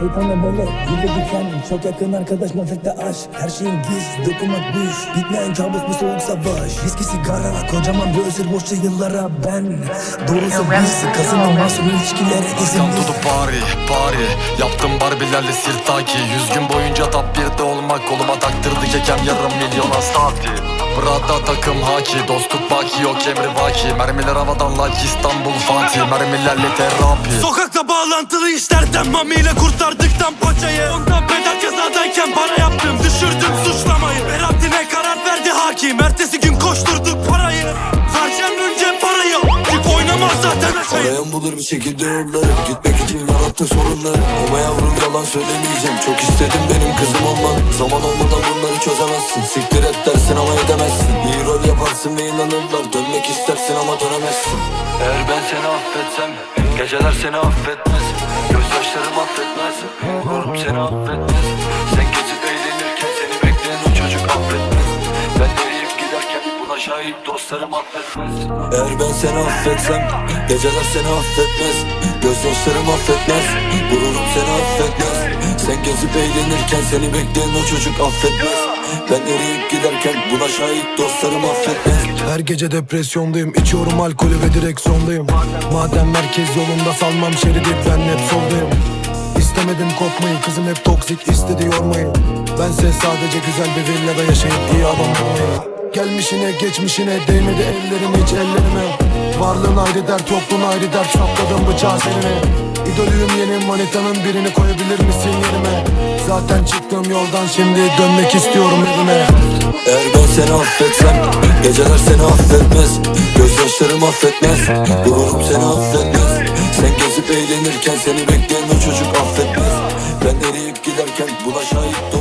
Şeytanla böyle gibi diken Çok yakın arkadaş nefekte aşk. Her şeyin giz dokunmak düş Bitmeyen kabus bir soğuk savaş. Viski sigara kocaman bir özür boşça yıllara ben. Doğrusu biz kazanın masum ilişkilere izin to the party, party Yaptım barbilerle sirtaki. Yüz gün boyunca top 1'de olmak Koluma taktırdı kekem. Yarım milyona saati Prada takım haki Dostluk baki yok emri vaki. Mermiler havadan like İstanbul Fatih Mermilerle terapi. Sokakta bağlantılı işlerden Mamiyle kurtardıktan paçayı. Ondan bedel cezadayken para yaptım Düşürdüm suçlamayı. Beratine karar verdi hakim Ertesi gün koşturduk parayı. Vereceğim önce parayı Dik oynamaz zaten aşağıya Arayan bulur bir şekilde yolları Gitmek için yarattı sorunları Ama yavrum yalan söylemeyeceğim. Çok istedim benim kızım olman Zaman olmadan bunları çözemezsin. Siktir et İyi yaparsın ve inanırlar. Dönmek istersin ama dönemezsin. Eğer ben seni affetsem Geceler seni affetmez. Gözyaşlarım affetmez. Gururum seni affetmez. Sen gezip eğlenirken seni bekleyen o çocuk affetmez. Ben eriyip giderken buna şahit dostlarım affetmez. Eğer ben seni affetsem Geceler seni affetmez. Gözyaşlarım affetmez. Gururum seni affetmez. Sen gezip eğlenirken seni bekleyen o çocuk affetmez Ben eriyip giderken buna şahit dostlarım affetmez. Her gece depresyondayım içiyorum alkolü ve direksiyondayım Madem merkez yolunda salmam şeridi ben hep soldayım. İstemedim kopmayı kızım hep toksik istedi yormayı. Bense sadece güzel bir villada yaşayıp iyi adam olmayı. Gelmişine geçmişine değmedi ellerim hiç ellerime. Varlığın ayrı dert yokluğun ayrı dert sapladım bıçağı seninle İdolüyüm yeni manitanın birini koyabilir misin yerime? Zaten çıktığım yoldan şimdi dönmek istiyorum evime. Eğer ben seni affetsem Geceler seni affetmez. Gözyaşlarım affetmez Gururum seni affetmez. Sen gezip eğlenirken seni bekleyen o çocuk affetmez. Ben eriyip giderken şahit dostlarım